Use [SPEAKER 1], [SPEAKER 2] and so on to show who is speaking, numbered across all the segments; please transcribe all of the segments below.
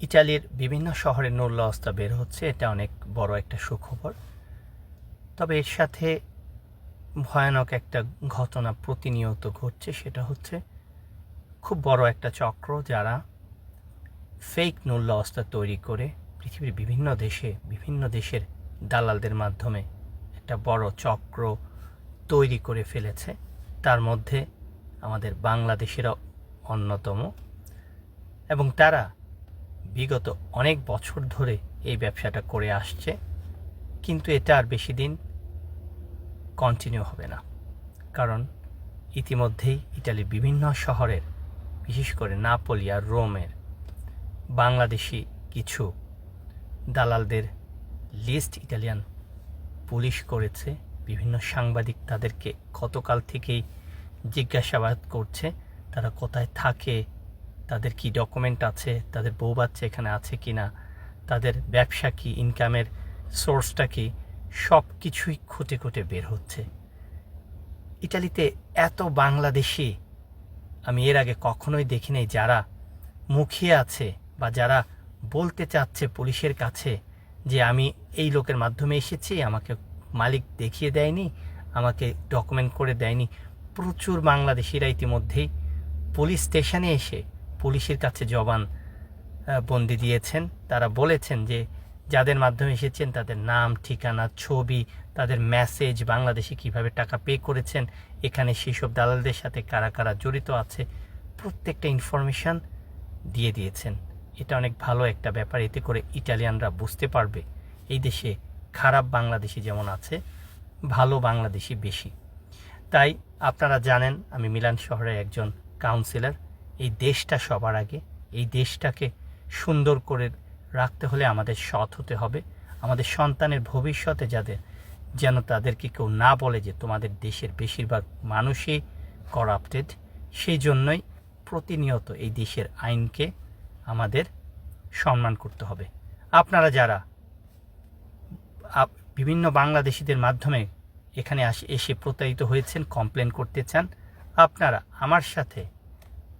[SPEAKER 1] ইটালির বিভিন্ন শহরে নূল্য অবস্থা বের হচ্ছে, এটা অনেক বড় একটা সুখবর। তবে এর সাথে ভয়ানক একটা ঘটনা প্রতিনিয়ত ঘটছে, সেটা হচ্ছে খুব বড় একটা চক্র যারা ফেক নূল্য অবস্থা তৈরি করে পৃথিবীর বিভিন্ন দেশে, বিভিন্ন দেশের দালালদের মাধ্যমে একটা বড় চক্র তৈরি করে ফেলেছে। তার মধ্যে আমাদের বাংলাদেশেরও অন্যতম। এবং তারা বিগত অনেক বছর ধরে এই ব্যবসাটা করে আসছে, কিন্তু এটা আর বেশি দিন কন্টিনিউ হবে না। কারণ ইতিমধ্যেই ইটালির বিভিন্ন শহরের, বিশেষ করে নাপোলি আর রোমের বাংলাদেশি কিছু দালালদের লিস্ট ইটালিয়ান পুলিশ করেছে, বিভিন্ন সাংবাদিক তাদেরকে গতকাল থেকেই জিজ্ঞাসাবাদ করছে, তারা কোথায় থাকে তাদের কি ডকুমেন্ট আছে? তাদের বউ বাচ্চা এখানে আছে কি না তাদের ব্যবসা কি? ইনকামের সোর্সটা কি? সব কিছুই খুঁটে খুঁটে বের হচ্ছে। ইটালিতে এত বাংলাদেশি, আমি এর আগে কখনোই দেখি নাই যারা মুখিয়ে আছে বা যারা বলতে চাচ্ছে পুলিশের কাছে যে আমি এই লোকের মাধ্যমে এসেছি, আমাকে মালিক দেখিয়ে দেয়নি, আমাকে ডকুমেন্ট করে দেয়নি। প্রচুর বাংলাদেশিরা ইতিমধ্যেই পুলিশ স্টেশনে এসে পুলিশের কাছে জবান বন্দি দিয়েছেন। তারা বলেছেন যে যাদের মাধ্যমে এসেছেন তাদের নাম, ঠিকানা, ছবি, তাদের মেসেজ বাংলাদেশে কীভাবে টাকা পে করেছেন, এখানে সেসব দালালদের সাথে কারা কারা জড়িত আছে, প্রত্যেকটা ইনফরমেশন দিয়ে দিয়েছেন। এটা অনেক ভালো একটা ব্যাপার, এতে করে ইটালিয়ানরা বুঝতে পারবে, এই দেশে খারাপ বাংলাদেশি যেমন আছে, ভালো বাংলাদেশি বেশি। তাই আপনারা জানেন, আমি মিলান শহরের একজন কাউন্সিলর এই দেশটা সবার আগে, এই দেশটাকে সুন্দর করে রাখতে হলে আমাদের সৎ হতে হবে। আমাদের সন্তানের ভবিষ্যতে যাদের যেন তাদেরকে কেউ না বলে যে তোমাদের দেশের বেশিরভাগ মানুষই করাপ্টেড সেই জন্যই প্রতিনিয়ত এই দেশের আইনকে আমাদের সম্মান করতে হবে। আপনারা যারা বিভিন্ন বাংলাদেশিদের মাধ্যমে এখানে এসে প্রতারিত হয়েছেন কমপ্লেন করতে চান, আপনারা আমার সাথে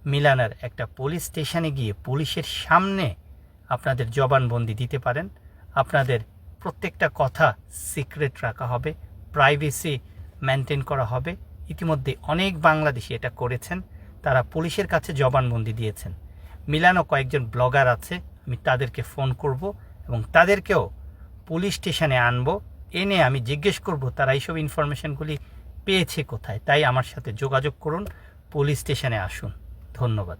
[SPEAKER 1] মিলানার একটা পুলিশ স্টেশনে গিয়ে পুলিশের সামনে আপনাদের জবানবন্দি দিতে পারেন। আপনাদের প্রত্যেকটা কথা সিক্রেট রাখা হবে প্রাইভেসি মেনটেন করা হবে। ইতিমধ্যে অনেক বাংলাদেশি এটা করেছেন, তারা পুলিশের কাছে জবানবন্দি দিয়েছেন। মিলানো কয়েকজন ব্লগার আছে, আমি তাদেরকে ফোন করব এবং তাদেরকেও পুলিশ স্টেশনে আনব। এনে আমি জিজ্ঞেস করব, তারা এইসব ইনফরমেশনগুলি পেয়েছে কোথায়? তাই আমার সাথে যোগাযোগ করুন পুলিশ স্টেশনে আসুন। ধন্যবাদ।